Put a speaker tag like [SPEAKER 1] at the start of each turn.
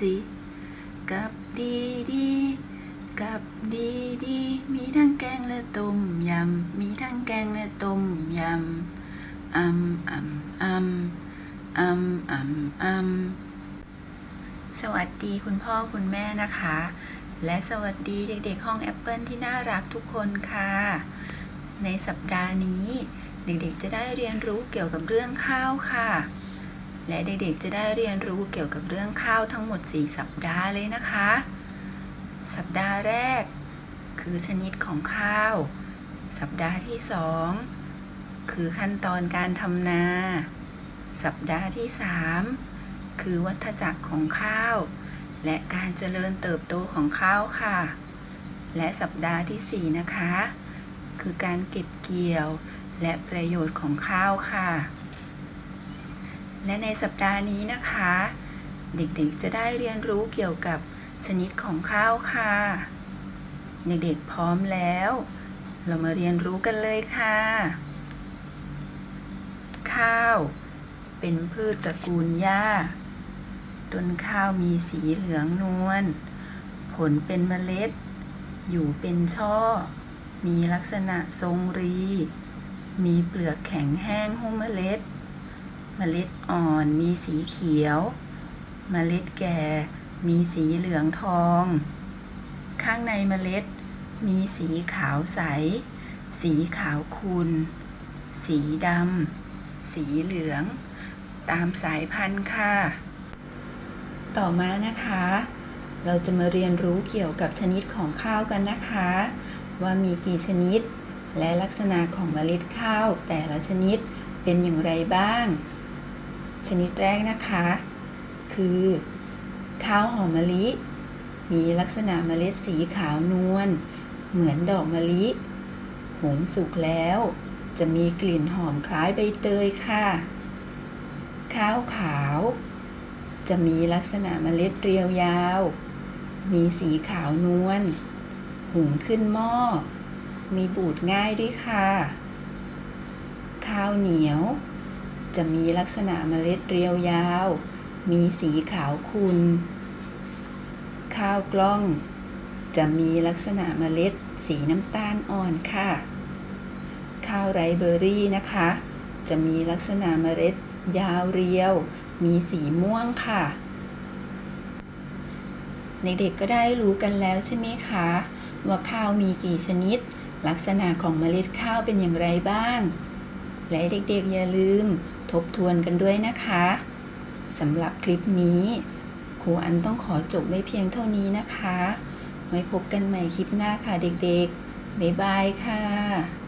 [SPEAKER 1] สิ กับดีดี กับดีดี มีทั้งแกงและต้มยำ มีทั้งแกงและต้มยำอัมอัมอัมอัมอัมอัมสวัสดีคุณพ่อคุณแม่นะคะ และสวัสดีเด็กๆ ห้องแอปเปิลที่น่ารักทุกคนค่ะ ในสัปดาห์นี้เด็กๆ จะได้เรียนรู้เกี่ยวกับเรื่องข้าวค่ะ และเด็กๆจะได้เรียนรู้เกี่ยวกับเรื่องข้าวทั้งหมด 4 สัปดาห์เลยนะคะ สัปดาห์แรก คือชนิดของข้าว สัปดาห์ที่ 2 คือขั้นตอนการทำนา สัปดาห์ที่ 3 คือวัฏจักรของข้าว และการเจริญเติบโตของข้าวค่ะ และสัปดาห์ที่ 4 นะคะ คือการเก็บเกี่ยวและประโยชน์ของข้าวค่ะ และในสัปดาห์นี้นะคะ เด็กๆจะได้เรียนรู้เกี่ยวกับชนิดของข้าวค่ะ เด็กๆพร้อมแล้ว เรามาเรียนรู้กันเลยค่ะ ข้าว เป็นพืชตระกูลหญ้า ต้นข้าวมีสีเหลืองนวล ผลเป็นเมล็ด อยู่เป็นช่อ มีลักษณะทรงรี มีเปลือกแข็งแห้งหุ้มเมล็ด เมล็ดอ่อนมีสีเขียว เมล็ดแก่มีสีเหลืองทอง ข้างในเมล็ด มีสีขาวใส สีขาวขุ่นสีดำ สีเหลือง ตามสายพันธุ์ค่ะ ต่อมานะคะ เราจะมาเรียนรู้เกี่ยวกับชนิดของข้าวกันนะคะ ว่ามีกี่ชนิด และลักษณะของเมล็ดข้าวแต่ละชนิดเป็นอย่างไรบ้าง ชนิดแรกนะคะ คือ ข้าวหอมมะลิ มีลักษณะเมล็ดสีขาวนวลเหมือนดอกมะลิหุงสุกแล้ว จะมีกลิ่นหอมคล้ายใบเตยค่ะ ข้าวขาว จะมีลักษณะเมล็ดเรียวยาว มีสีขาวนวลหุงขึ้นหม้อ มีบูดง่ายด้วยค่ะ ข้าวเหนียว จะมีลักษณะเมล็ดเรียวยาว มีสีขาวขุ่นข้าวกล้อง จะมีลักษณะเมล็ดสีน้ำตาลอ่อนค่ะ ข้าวไรเบอรี่นะคะ จะมีลักษณะเมล็ดยาวเรียว มีสีม่วงค่ะเด็กๆก็ได้รู้กันแล้วใช่ไหมคะ ว่าข้าวมีกี่ชนิด ลักษณะของเมล็ดข้าวเป็นอย่างไรบ้าง และเด็กๆอย่าลืม ทบทวนกันด้วยนะคะสำหรับคลิปนี้ครูอันต้องขอจบไว้เพียงเท่านี้นะคะ ไว้พบกันใหม่คลิปหน้าค่ะเด็กๆ บ๊ายบายค่ะ